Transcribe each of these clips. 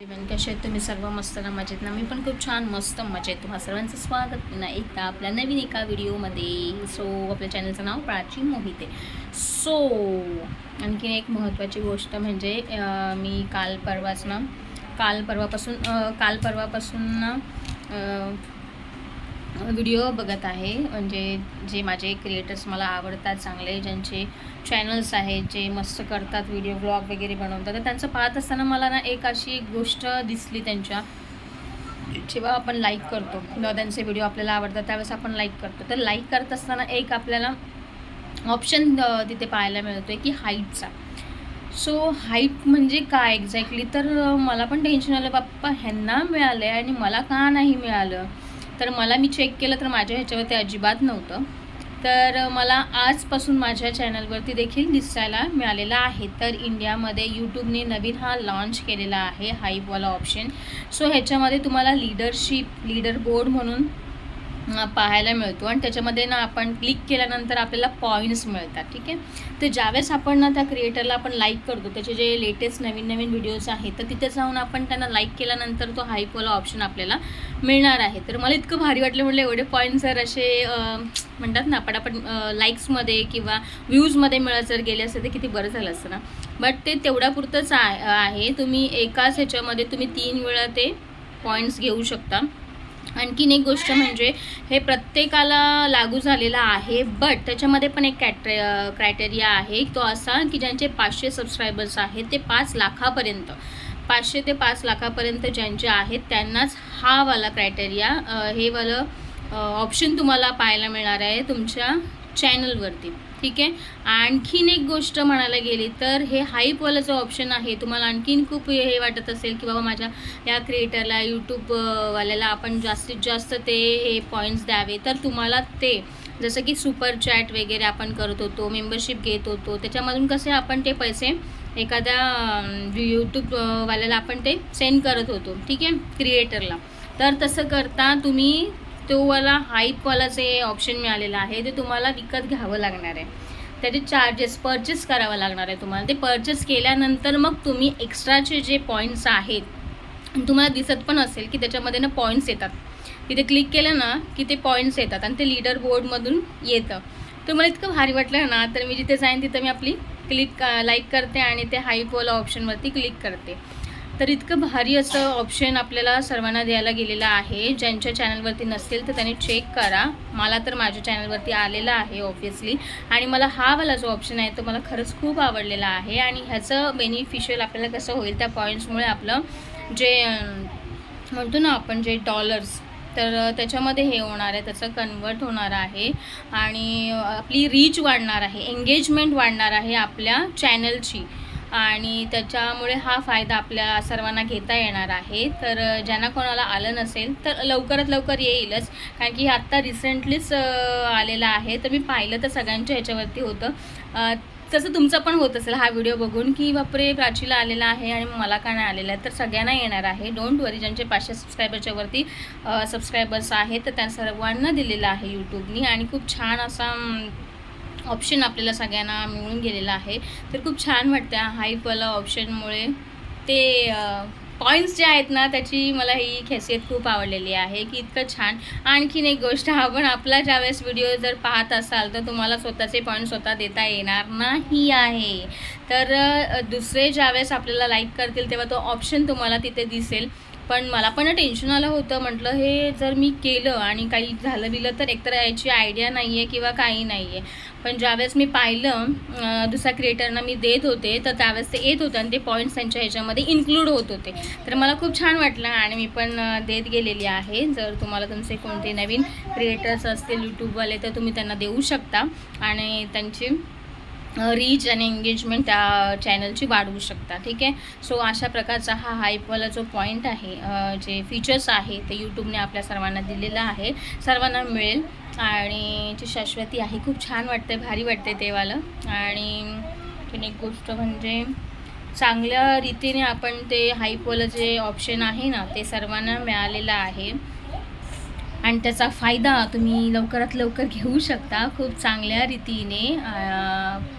कसे आहेत तुम्ही सर्व मस्त ना मजेत ना? मी पण खूप छान मस्त मजेत. तुम्हा सर्वांचं स्वागत पुन्हा एकदा आपल्या नवीन एका व्हिडिओमध्ये. सो आपल्या चॅनलचं नाव प्राची मोहिते. सो आणखीन एक महत्त्वाची गोष्ट म्हणजे मी काल परवाच ना काल परवापासून काल परवापासून ना व्हिडिओ बघत आहे. म्हणजे जे माझे क्रिएटर्स मला आवडतात चांगले ज्यांचे चॅनल्स आहेत जे मस्त करतात व्हिडिओ ब्लॉग वगैरे बनवतात. तर त्यांचं पाहत असताना मला ना एक अशी एक गोष्ट दिसली त्यांच्या. जेव्हा आपण लाईक करतो किंवा त्यांचे व्हिडिओ आपल्याला आवडतात त्यावेळेस आपण लाईक करतो. तर लाईक करत असताना एक आपल्याला ऑप्शन तिथे पाहायला मिळतो आहे की हाईटचा सो हाईट म्हणजे काय एक्झॅक्टली तर मला पण टेन्शन आलं बाप्पा ह्यांना मिळालं आहे आणि मला का नाही मिळालं? तर मला मी चेक केलं तर माझ्या ह्याच्यावरती अजिबात नव्हतं. तर मला आजपासून माझ्या चॅनलवरती देखील दिसायला मिळालेला आहे. तर इंडियामध्ये यूट्यूबने नवीन हा लॉन्च केलेला आहे हाईपवाला ऑप्शन सो ह्याच्यामध्ये तुम्हाला लीडरशिप लीडर बोर्ड म्हणून पाहायला मिळतो. आणि त्याच्यामध्ये ना आपण क्लिक केल्यानंतर आपल्याला पॉईंट्स मिळतात ठीक आहे? तर ज्यावेळेस आपण ना त्या क्रिएटरला आपण लाईक करतो त्याचे जे लेटेस्ट नवीन नवीन व्हिडिओज आहेत तर तिथे जाऊन आपण त्यांना लाईक केल्यानंतर तो हाईपवाला ऑप्शन आपल्याला मिळणार आहे. तर मला इतकं भारी वाटलं म्हटलं एवढे पॉईंट्स जर असे म्हणतात ना पटापट लाईक्समध्ये किंवा व्ह्यूजमध्ये मिळत जर गेले असते तर किती बरं झालं असतं ना? बट ते तेवढ्यापुरतंच आहे. तुम्ही एकाच ह्याच्यामध्ये तुम्ही तीन वेळा ते पॉईंट्स घेऊ शकता. आणखीन एक गोष्ट म्हणजे हे प्रत्येकाला लागू झालेलं आहे बट त्याच्यामध्ये पण एक कॅट्रे क्रायटेरिया आहे तो असा की ज्यांचे पाचशे सबस्क्रायबर्स आहेत ते पाच लाखापर्यंत. पाचशे ते पाच लाखापर्यंत ज्यांचे आहेत त्यांनाच हा वाला क्रायटेरिया हे वालं ऑप्शन तुम्हाला पाहायला मिळणार आहे तुमच्या चॅनलवरती ठीक आहे? आणखीन एक गोष्ट म्हणायला गेली तर हे हाईपवाला जो ऑप्शन आहे. तुम्हाला आणखीन खूप हे हे वाटत असेल की बाबा माझ्या या क्रिएटरला यूट्यूबवाल्याला आपण जास्तीत जास्त ते हे पॉईंट्स द्यावे. तर तुम्हाला ते जसं की सुपर चॅट वगैरे आपण करत होतो मेंबरशिप घेत होतो त्याच्यामधून कसे आपण ते पैसे एखाद्या यूट्यूबवाल्याला आपण ते सेंड करत होतो ठीक आहे? क्रिएटरला तर तसं करता तुम्ही तो वाला हाईपवाला जे ऑप्शन मिळालेलं आहे ते तुम्हाला विकत घ्यावं लागणार आहे. त्याचे चार्जेस परचेस करावं लागणार आहे तुम्हाला. ते परचेस केल्यानंतर मग तुम्ही एक्स्ट्राचे जे पॉईंट्स आहेत तुम्हाला दिसत पण असेल की त्याच्यामध्ये ना पॉईंट्स येतात. तिथे क्लिक केलं ना की ते पॉईंट्स येतात आणि ते लीडर बोर्डमधून येतं. तर मला इतकं भारी वाटलं ना तर मी जिथे जाईन तिथं मी आपली क्लिक लाईक करते आणि ते हाईपवाला ऑप्शनवरती क्लिक करते. तर इतकं भारी असं ऑप्शन आपल्याला सर्वांना द्यायला गेलेलं आहे. ज्यांच्या चॅनलवरती नसतील तर त्यांनी चेक करा. मला तर माझ्या चॅनलवरती आलेला आहे ऑब्वियसली आणि मला हा वाला जो ऑप्शन आहे तो मला खरंच खूप आवडलेला आहे. आणि ह्याचं बेनिफिशियल आपल्याला कसं होईल त्या पॉईंट्समुळे आपलं जे म्हणतो ना आपण जे डॉलर्स तर त्याच्यामध्ये हे होणार आहे त्याचं कन्वर्ट होणार आहे. आणि आपली रीच वाढणार आहे एंगेजमेंट वाढणार आहे आपल्या चॅनलची आणि त्याच्यामुळे हा फायदा आपल्या सर्वांना घेता येणार आहे. तर ज्यांना कोणाला आलं नसेल तर लवकरात लवकर येईलच. कारण की आत्ता रिसेंटलीच आलेलं आहे. तर मी पाहिलं तर सगळ्यांच्या ह्याच्यावरती होतं. तसं तुमचं पण होत असेल हा व्हिडिओ बघून की बापरे प्राचीला आलेला आहे आणि मला का नाही आलेला आहे तर सगळ्यांना येणार आहे. डोंट वरी ज्यांचे पाचशे सबस्क्रायबरच्या वरती सबस्क्रायबर्स आहेत तर त्या सर्वांना दिलेलं आहे यूट्यूबनी आणि खूप छान असा ऑप्शन आपल्याला सगळ्यांना मिळून गेलेला आहे. तर खूप छान वाटतं हाईपवाला ऑप्शनमुळे ते पॉईंट्स जे आहेत ना त्याची मला ही खेसियत खूप आवडलेली आहे की इतकं छान. आणखीन एक गोष्ट आपण आपला ज्यावेळेस व्हिडिओ जर पाहत असाल तर तुम्हाला स्वतःचे पॉईंट स्वतः देता येणार नाही आहे. तर दुसरे ज्यावेळेस आपल्याला लाईक करतील तेव्हा तो ऑप्शन तुम्हाला तिथे दिसेल. पण मला पण टेन्शन आलं होतं. म्हटलं हे जर मी केलं आणि काही झालं बिलं तर एकतर याची आयडिया नाही आहे किंवा काही नाही आहे पण ज्यावेळेस मी पाहिलं दुसऱ्या क्रिएटरना मी देत होते तर त्यावेळेस ते येत होतं आणि ते पॉईंट्स त्यांच्या ह्याच्यामध्ये इन्क्लूड होत होते. तर मला खूप छान वाटलं आणि मी पण देत गेलेली आहे. जर तुम्हाला तुमचे कोणते नवीन क्रिएटर्स असतील यूट्यूबवाले तर तुम्ही त्यांना देऊ शकता. आणि त्यांची रीच आणि एंगेजमेंट त्या चॅनलची वाढवू शकता ठीक आहे? सो अशा प्रकारचा हा हाईपवाला जो पॉईंट आहे जे फीचर्स आहे ते यूट्यूबने आपल्या सर्वांना दिलेलं आहे. सर्वांना मिळेल. आणि जी शाश्वती आहे. खूप छान वाटते भारी वाटते तेवालं आणि एक गोष्ट म्हणजे चांगल्या रीतीने आपण ते हाईपवालं जे ऑप्शन आहे ना ते सर्वांना मिळालेलं आहे. आणि त्याचा फायदा तुम्ही लवकरात लवकर घेऊ शकता. खूप चांगल्या रीतीने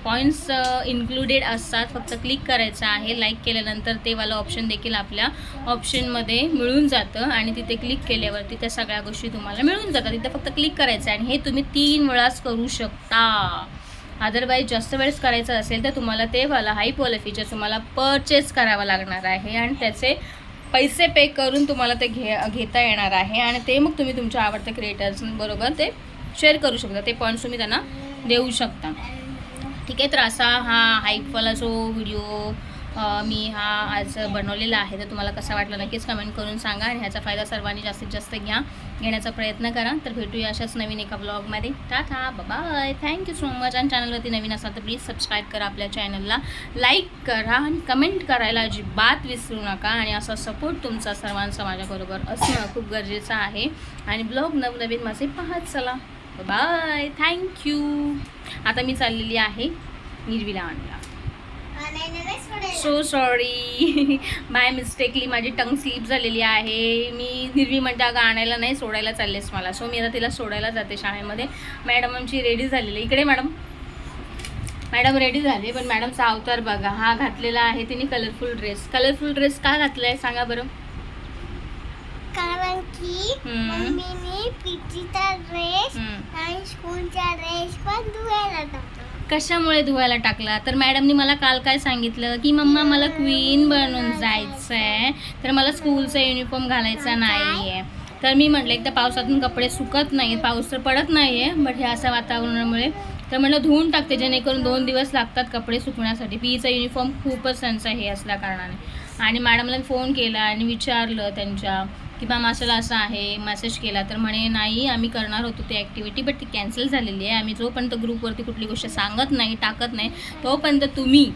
पॉईंट्स इन्क्लुडेड uh, असतात. फक्त क्लिक करायचं आहे. लाईक केल्यानंतर ते वाला ऑप्शन देखील आपल्या ऑप्शनमध्ये मिळून जातं आणि तिथे क्लिक केल्यावरती त्या सगळ्या गोष्टी तुम्हाला मिळून जातात. तिथे फक्त क्लिक करायचं आहे आणि हे तुम्ही तीन वेळाच करू शकता. अदरवाईज जास्त वेळेस करायचं असेल तर तुम्हाला ते वाला हाईपवाला फीचर तुम्हाला परचेस करावं लागणार आहे आणि त्याचे पैसे पे करून तुम्हाला ते घे घेता येणार आहे आणि ते मग तुम्ही तुमच्या आवडत्या क्रिएटर्सबरोबर ते शेअर करू शकता. ते पॉईंट्स तुम्ही त्यांना देऊ शकता. ठीक आहे तर असा हा हाईपवाला जो व्हिडिओ मी हा आज बनवलेला आहे तर तुम्हाला कसा वाटला नक्कीच कमेंट करून सांगा आणि ह्याचा फायदा सर्वांनी जास्तीत जास्त घ्या घेण्याचा प्रयत्न करा. तर भेटूया अशाच नवीन एका ब्लॉगमध्ये tata bye thank you so much आणि चॅनलवरती नवीन असाल तर प्लीज सबस्क्राईब करा आपल्या चॅनलला लाईक करा आणि कमेंट करायला अजिबात विसरू नका आणि असा सपोर्ट तुमचा सर्वांचा माझ्याबरोबर असणं खूप गरजेचं आहे. आणि ब्लॉग नवनवीन माझे पाहत चला. बाय थँक्यू आता मी चाललेली आहे निर्विला आणला सो सॉरी बाय मिस्टेकली माझी टंग स्लिप झालेली आहे. मी निर्वी म्हणते अगं आणायला नाही सोडायला चाललेस मला. सो मी आता तिला सोडायला जाते शाळेमध्ये. मॅडम आमची रेडी झालेली. इकडे मॅडम मॅडम रेडी झाले पण मॅडमचा अवतार बघा. हा घातलेला आहे तिने कलरफुल ड्रेस कलरफुल ड्रेस का घातलाय? सांगा बरं. कारण की हम्म. मम्मीने पीटीचा ड्रेस हम्म. आणि स्कूलचा ड्रेस पण धुवायला टाकला. कशामुळे धुवायला टाकला? तर मॅडमनी मला काल काय सांगितलं? की मम्मा मला क्वीन बनून जायचं आहे तर मला स्कूलचा युनिफॉर्म घालायचा नाही आहे तर मी म्हटलं एक तर पावसातून कपडे सुकत नाही पाऊस तर पडत नाही आहे बट ह्या अशा वातावरणामुळे. तर म्हटलं धुवून टाकते जेणेकरून दोन दिवस लागतात कपडे सुकण्यासाठी. पीचा युनिफॉर्म खूपच त्यांचा हे असल्या कारणाने. आणि मॅडमला फोन केला आणि विचारलं त्यांच्या की बा माशाला असं आहे मेसेज केला तर म्हणे नाही आम्ही करणार होतो ती ॲक्टिव्हिटी बट ती कॅन्सल झालेली आहे. आम्ही जोपर्यंत ग्रुपवरती कुठली गोष्ट सांगत नाही टाकत नाही तोपर्यंत तुम्ही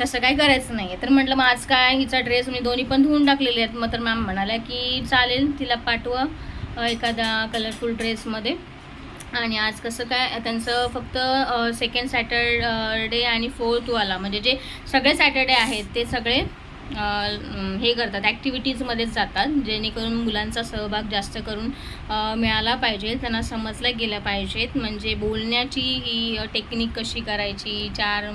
तसं काय करायचं नाही आहे तर म्हटलं मग आज काय? हिचा ड्रेस मी दोन्ही पण धुवून टाकलेले आहेत. मग तर मॅम म्हणाल्या की चालेल तिला पाठवा एखादा कलरफुल ड्रेसमध्ये आणि आज कसं काय त्यांचं फक्त सेकंड सॅटरडे आणि फोर्थवाला म्हणजे जे सगळे सॅटर्डे आहेत ते सगळे हे करतात ॲक्टिव्हिटीजमध्येच जातात जेणेकरून मुलांचा सहभाग जास्त करून मिळाला पाहिजे त्यांना समजल्या गेल्या पाहिजेत म्हणजे बोलण्याची ही टेक्निक कशी करायची चार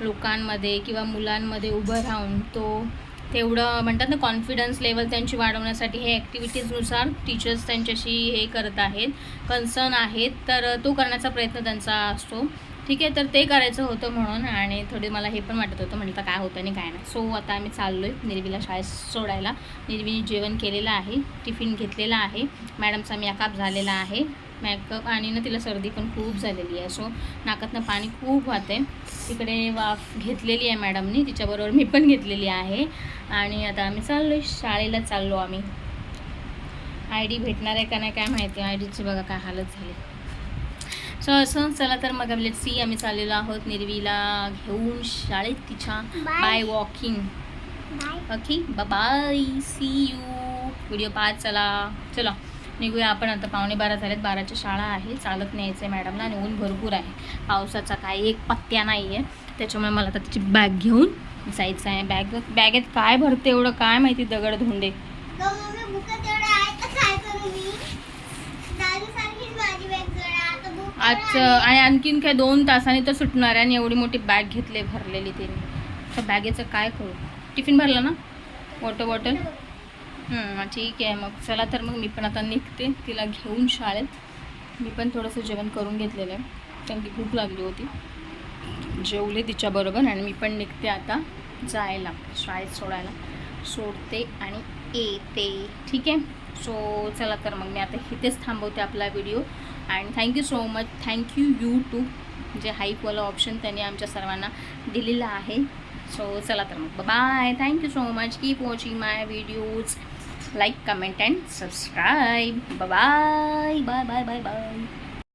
लोकांमध्ये किंवा मुलांमध्ये उभं राहून तो तेवढं म्हणतात ना कॉन्फिडन्स लेवल त्यांची वाढवण्यासाठी हे ॲक्टिव्हिटीजनुसार टीचर्स त्यांच्याशी हे करत आहेत कन्सर्न आहेत तर तो करण्याचा प्रयत्न त्यांचा असतो. ठीक आहे तर ते करायचं होतं म्हणून आणि थोडी मला हे पण वाटत होतं म्हटलं काय होतं आणि काय नाही. सो आता आम्ही चाललो आहे निर्वीला शाळेत सोडायला. निर्वीने जेवण केलेलं आहे टिफिन घेतलेला आहे. मॅडमचा मेकअप झालेला आहे. मेकअप आणि ना तिला सर्दी पण खूप झालेली आहे. सो नाकातनं पाणी खूप वाहते तिकडे वाफ घेतलेली आहे मॅडमनी तिच्याबरोबर मी पण घेतलेली आहे. आणि आता आम्ही चाललो आहे शाळेला चाललो आम्ही. आय डी भेटणार आहे का नाही काय माहिती. आय डीची बघा काय हालत झाली. सो असं चला तर मग लेट सी आम्ही चाललेलो आहोत निर्वीला घेऊन शाळेत तिच्या. Bye walking okay bye see you video पाहत चला. चला. निघूया आपण. आता पावणे बारा झालेत. बाराची शाळा आहे चालत न्यायचं आहे मॅडमला आणि ऊन भरपूर आहे. पावसाचा काही एक पत्त्या नाही आहे त्याच्यामुळे मला आता तिची बॅग घेऊन जायचं आहे. बॅग बॅगेत काय भरते एवढं? काय माहिती? दगड धोंडे गं मम्मी बुका तेवढे आहेत तर काय करू मी दादू सारखीच माझी बॅग जरा आता बुक आज आणि आणखीन काय दोन तासांनी तर सुटणार आहे आणि एवढी मोठी बॅग घेतली भरलेली तिने. तर बॅगेचं काय करू? टिफिन भरला ना? वॉटर बॉटल ठीक आहे. मग चला तर मग मी पण आता निघते. तिला घेऊन शाळेत. मी पण थोडंसं जेवण करून घेतलेलं आहे. कारण की भूक लागली होती. जेवले तिच्याबरोबर आणि मी पण निघते आता जायला शाळेत सोडायला. सोडते आणि येते. ठीक आहे? सो चला तर मग मी आता इथेच थांबवते आपला video and thank you so much thank you YouTube जे हाईपवाला ऑप्शन त्यांनी आमच्या सर्वांना दिलेलं आहे. सो चला तर मग. Bye thank you so much keep watching my videos like comment and subscribe bye bye bye bye bye